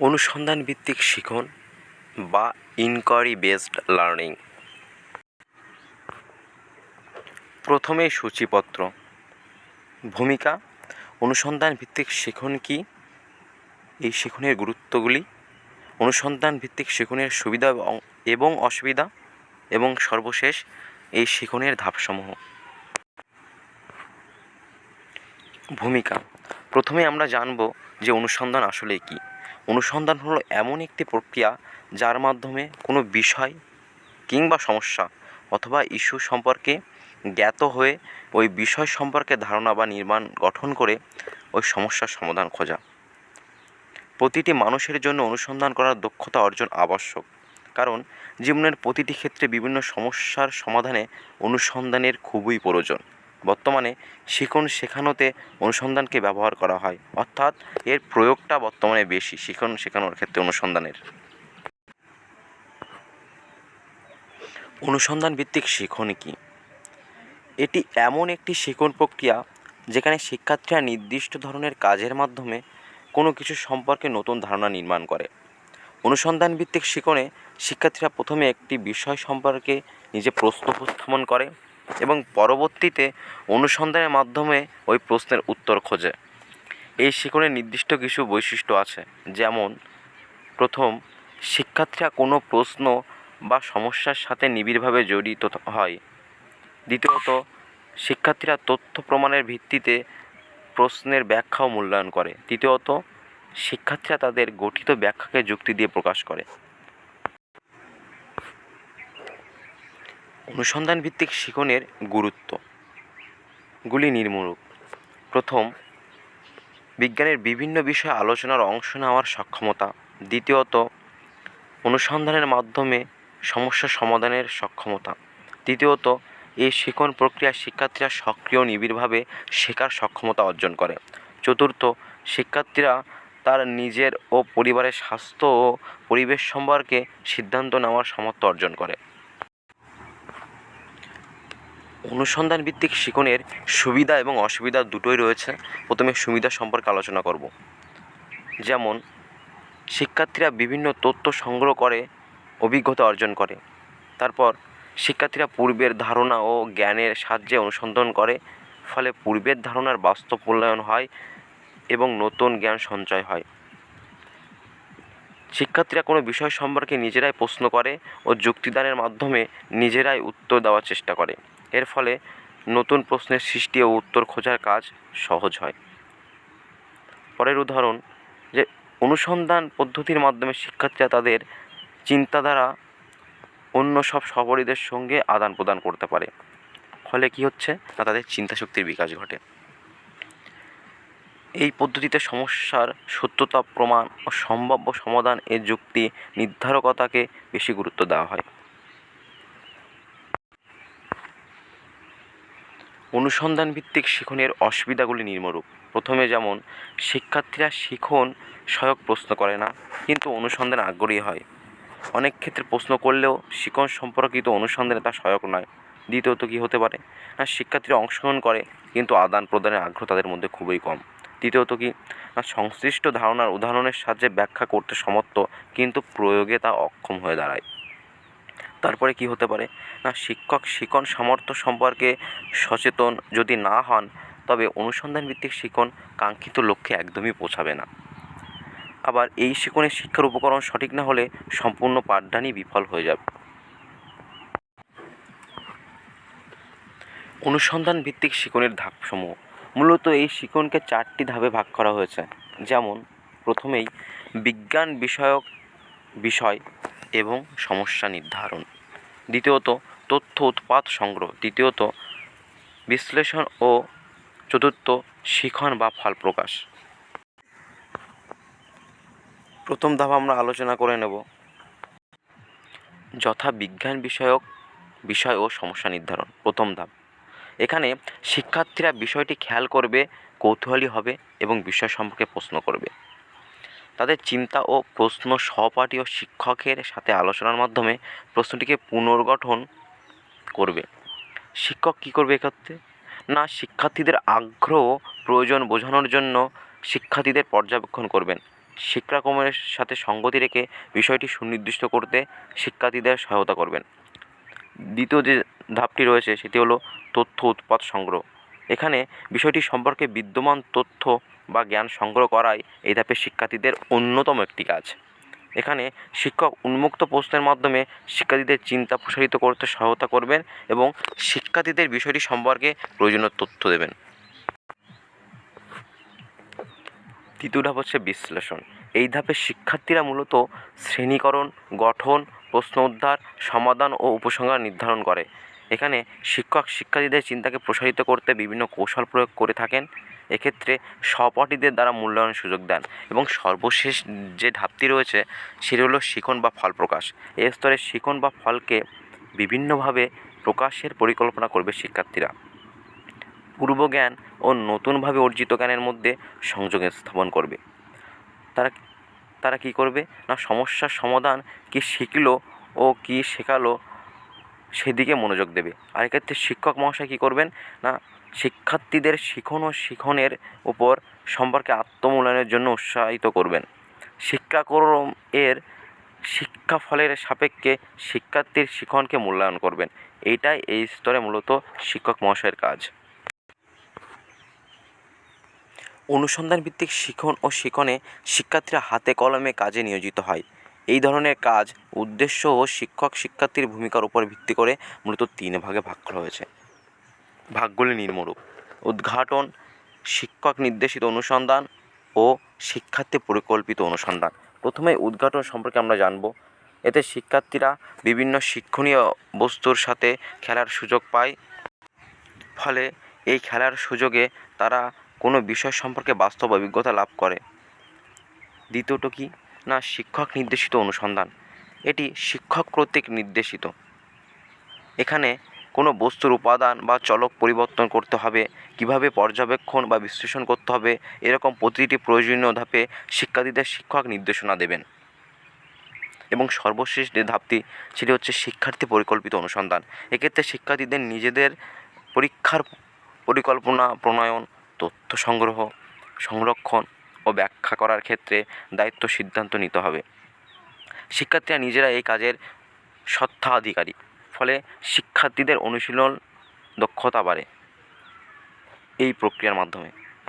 অনুসন্ধান ভিত্তিক শিখন বা ইনকোয়ারি বেসড লার্নিং। প্রথমে সূচিপত্র। ভূমিকা অনুসন্ধান ভিত্তিক শিখন কি? এই শিখনের গুরুত্বগুলি অনুসন্ধান ভিত্তিক শিখনের সুবিধা এবং- অসুবিধা, এবং সর্বশেষ এই শিখনের ধাপসমূহ। ভূমিকা, প্রথমে আমরা জানব যে অনুসন্ধান আসলে কী। অনুসন্ধান হলো এমন একটি প্রক্রিয়া যার মাধ্যমে কোনো বিষয় কিংবা সমস্যা অথবা ইস্যু সম্পর্কে জ্ঞাত হয়ে ওই বিষয় সম্পর্কে ধারণা বা নির্মাণ গঠন করে ওই সমস্যার সমাধান খোঁজা। প্রতিটি মানুষের জন্য অনুসন্ধান করার দক্ষতা অর্জন আবশ্যক, কারণ জীবনের প্রতিটি ক্ষেত্রে বিভিন্ন সমস্যার সমাধানে অনুসন্ধানের খুবই প্রয়োজন। বর্তমানে শিখন শেখানোতে অনুসন্ধানকে ব্যবহার করা হয়। অর্থাৎ এর প্রয়োগটা বর্তমানে বেশি শিখন শেখানোর ক্ষেত্রে অনুসন্ধানের। অনুসন্ধান ভিত্তিক শিখন কি? এটি এমন একটি শিখন প্রক্রিয়া যেখানে শিক্ষার্থীরা নির্দিষ্ট ধরনের কাজের মাধ্যমে কোনো কিছু সম্পর্কে নতুন ধারণা নির্মাণ করে। অনুসন্ধান ভিত্তিক শিখনে শিক্ষার্থীরা প্রথমে একটি বিষয় সম্পর্কে নিজে প্রশ্ন উপস্থাপন করে। এবং পরবর্তীতে অনুসন্ধানের মাধ্যমে ওই প্রশ্নের উত্তর খোঁজে। এই শিখনের নির্দিষ্ট কিছু বৈশিষ্ট্য আছে, যেমন প্রথম, শিক্ষার্থীরা কোনো প্রশ্ন বা সমস্যার সাথে নিবিড়ভাবে জড়িত হয়। দ্বিতীয়ত, শিক্ষার্থীরা তথ্য প্রমাণের ভিত্তিতে প্রশ্নের ব্যাখ্যা ও মূল্যায়ন করে। তৃতীয়ত, শিক্ষার্থীরা তাদের গঠিত ব্যাখ্যাকে যুক্তি দিয়ে প্রকাশ করে। অনুসন্ধান ভিত্তিক শিখনের গুরুত্ব। গুলি নির্মূলক। প্রথম, বিজ্ঞানের বিভিন্ন বিষয়ে আলোচনার অংশ নেওয়ার সক্ষমতা। দ্বিতীয়ত, অনুসন্ধানের মাধ্যমে সমস্যা সমাধানের সক্ষমতা। তৃতীয়ত, এই শিখন প্রক্রিয়া শিক্ষার্থীরা সক্রিয় নিবিড়ভাবে শেখার সক্ষমতা অর্জন করে। চতুর্থ, শিক্ষার্থীরা তার নিজের ও পরিবারের স্বাস্থ্য ও পরিবেশ সম্পর্কে সিদ্ধান্ত নেওয়ার সামর্থ্য অর্জন করে। অনুসন্ধান ভিত্তিক শিখনের সুবিধা এবং অসুবিধা দুটোই রয়েছে। প্রথমে সুবিধা সম্পর্কে আলোচনা করব। যেমন, শিক্ষার্থীরা বিভিন্ন তথ্য সংগ্রহ করে, অভিজ্ঞতা অর্জন করে। তারপর, শিক্ষার্থীরা পূর্বের ধারণা ও জ্ঞানের সাহায্যে অনুসন্ধান করে, ফলে পূর্বের ধারণার বাস্তব মূল্যায়ন হয় এবং নতুন জ্ঞান সঞ্চয় হয়। শিক্ষার্থীরা কোনো বিষয় সম্পর্কে নিজেরাই প্রশ্ন করে ও যুক্তিদানের মাধ্যমে নিজেরাই উত্তর দেওয়ার চেষ্টা করে। এর ফলে নতুন প্রশ্নের সৃষ্টি ও উত্তর খোঁজার কাজ সহজ হয়। পরের উদাহরণ, যে অনুসন্ধান পদ্ধতির মাধ্যমে শিক্ষার্থীরা তাদের চিন্তাধারা অন্য সব সহপাঠীদের সঙ্গে আদান প্রদান করতে পারে। ফলে কী হচ্ছে? না, তাদের চিন্তাশক্তির বিকাশ ঘটে। এই পদ্ধতিতে সমস্যার সত্যতা, প্রমাণ ও সম্ভাব্য সমাধান এর যুক্তি, নির্ধারকতাকে বেশি গুরুত্ব দেওয়া হয়। অনুসন্ধান ভিত্তিক শিখনের অসুবিধাগুলি নির্মরূপ প্রথমে যেমন, শিক্ষার্থীরা শিখন সহায়ক প্রশ্ন করে না, কিন্তু অনুসন্ধানে আগ্রহী হয়। অনেক ক্ষেত্রে প্রশ্ন করলেও শিখন সম্পর্কিত অনুসন্ধানে তা সহায়ক নয়। দ্বিতীয়ত কী হতে পারে? না, শিক্ষার্থীরা অংশগ্রহণ করে, কিন্তু আদান প্রদানের আগ্রহ তাদের মধ্যে খুবই কম। তৃতীয়ত কি? না, সংশ্লিষ্ট ধারণার উদাহরণের সাহায্যে ব্যাখ্যা করতে সমর্থ, কিন্তু প্রয়োগে তা অক্ষম হয়ে দাঁড়ায়। তারপরে কি হতে পারে? না, শিক্ষক শিখন সামর্থ্য সম্পর্কে সচেতন যদি না হন, তবে অনুসন্ধান ভিত্তিক শিখন কাঙ্ক্ষিত লক্ষ্যে একদমই পৌঁছাবে না। আবার এই শিখনের শিক্ষার উপকরণ সঠিক না হলে সম্পূর্ণ পাঠদানই বিফল হয়ে যাবে। অনুসন্ধান ভিত্তিক শিখনের ধাপসমূহ। মূলত এই শিখনকে চারটি ধাপে ভাগ করা হয়েছে। যেমন, প্রথমেই বিজ্ঞান বিষয়ক বিষয় এবং সমস্যা নির্ধারণ। দ্বিতীয়ত, তথ্য উৎপাদ সংগ্রহ। তৃতীয়ত, বিশ্লেষণ ও চতুর্থ, শিখন বা ফল প্রকাশ। প্রথম ধাপ আমরা আলোচনা করে নেব। যথা বিজ্ঞান বিষয়ক বিষয় ও সমস্যা নির্ধারণ। প্রথম ধাপ। এখানে শিক্ষার্থীরা বিষয়টি খেয়াল করবে, কৌতূহলী হবে এবং বিষয় সম্পর্কে প্রশ্ন করবে। তাদের চিন্তা ও প্রশ্ন সহপাঠী ও শিক্ষকের সাথে আলোচনার মাধ্যমে প্রশ্নটিকে পুনর্গঠন করবে। শিক্ষক কী করবে এক্ষেত্রে? না, শিক্ষার্থীদের আগ্রহ প্রয়োজন বোঝানোর জন্য শিক্ষার্থীদের পর্যবেক্ষণ করবেন। শিক্ষাক্রমের সাথে সঙ্গতি রেখে বিষয়টি সুনির্দিষ্ট করতে শিক্ষার্থীদের সহায়তা করবেন। দ্বিতীয় যে ধাপটি রয়েছে, সেটি হলো তথ্য উৎপাদ সংগ্রহ। এখানে বিষয়টি সম্পর্কে বিদ্যমান তথ্য বা জ্ঞান সংগ্রহ করাই এই ধাপে শিক্ষার্থীদের অন্যতম একটি কাজ। এখানে শিক্ষক উন্মুক্ত প্রশ্নের মাধ্যমে শিক্ষার্থীদের চিন্তা প্রসারিত করতে সহায়তা করবেন এবং শিক্ষার্থীদের বিষয়টি সম্পর্কে প্রয়োজনীয় তথ্য দেবেন। তৃতীয় ধাপ হচ্ছে বিশ্লেষণ। এই ধাপে শিক্ষার্থীরা মূলত শ্রেণীকরণ, গঠন, প্রশ্ন উদ্ধার, সমাধান ও উপসংহার নির্ধারণ করে। এখানে শিক্ষক শিক্ষার্থীদের চিন্তাকে প্রসারিত করতে বিভিন্ন কৌশল প্রয়োগ করে থাকেন। এক্ষেত্রে সহপাঠীদের দ্বারা মূল্যায়নের সুযোগ দেন এবং সর্বশেষ যে ধাপটি রয়েছে, সেটি হলো শিখন বা ফল প্রকাশ। এই স্তরে শিখন বা ফলকে বিভিন্নভাবে প্রকাশের পরিকল্পনা করবে শিক্ষার্থীরা। পূর্বজ্ঞান ও নতুনভাবে অর্জিত জ্ঞানের মধ্যে সংযোগ স্থাপন করবে। তারা তারা কী করবে? না, সমস্যার সমাধান কী শিখলো ও কী শেখালো সেদিকে মনোযোগ দেবে। আর এক্ষেত্রে শিক্ষক মহাশয় কী করবেন? না শিক্ষার্থীদের শিখন ও শিখনের উপর সম্পর্কে আত্মমূল্যায়নের জন্য উৎসাহিত করবেন। শিক্ষাক্রম এর শিক্ষা ফলের সাপেক্ষে শিক্ষার্থীর শিখনকে মূল্যায়ন করবেন। এইটাই এই স্তরে মূলত শিক্ষক মহাশয়ের কাজ। অনুসন্ধান ভিত্তিক শিখন ও শিখনে শিক্ষার্থীরা হাতে কলমে কাজে নিয়োজিত হয়। এই ধরনের কাজ উদ্দেশ্য ও শিক্ষক শিক্ষার্থীর ভূমিকার উপর ভিত্তি করে মূলত তিন ভাগে ভাগ করা হয়েছে। ভাগগুলি নির্মরূপ উদ্ঘাটন, শিক্ষক নির্দেশিত অনুসন্ধান ও শিক্ষার্থী পরিকল্পিত অনুসন্ধান। প্রথমে উদ্ঘাটন সম্পর্কে আমরা জানব। এতে শিক্ষার্থীরা বিভিন্ন শিক্ষণীয় বস্তুর সাথে খেলার সুযোগ পায়। ফলে এই খেলার সুযোগে তারা কোনো বিষয় সম্পর্কে বাস্তব অভিজ্ঞতা লাভ করে। দ্বিতীয়ত কি? না, শিক্ষক নির্দেশিত অনুসন্ধান। এটি শিক্ষক কর্তৃক নির্দেশিত। এখানে কোনো বস্তুর উপাদান বা চলক পরিবর্তন করতে হবে, কীভাবে পর্যবেক্ষণ বা বিশ্লেষণ করতে হবে, এরকম প্রতিটি প্রয়োজনীয় ধাপে শিক্ষার্থীদের শিক্ষক নির্দেশনা দেবেন। এবং সর্বশেষ যে ধাপটি, সেটি হচ্ছে শিক্ষার্থী পরিকল্পিত অনুসন্ধান। এক্ষেত্রে শিক্ষার্থীদের নিজেদের পরীক্ষার পরিকল্পনা, প্রণয়ন, তথ্য সংগ্রহ, সংরক্ষণ ও ব্যাখ্যা করার ক্ষেত্রে দায়িত্ব সিদ্ধান্ত নিতে হবে। শিক্ষার্থীরা নিজেরা এই কাজের স্বত্বাধিকারী। ফলে শিক্ষার্থীদের অনুশীলন দক্ষতা বাড়ে। এই প্রক্রিয়ার মাধ্যমে।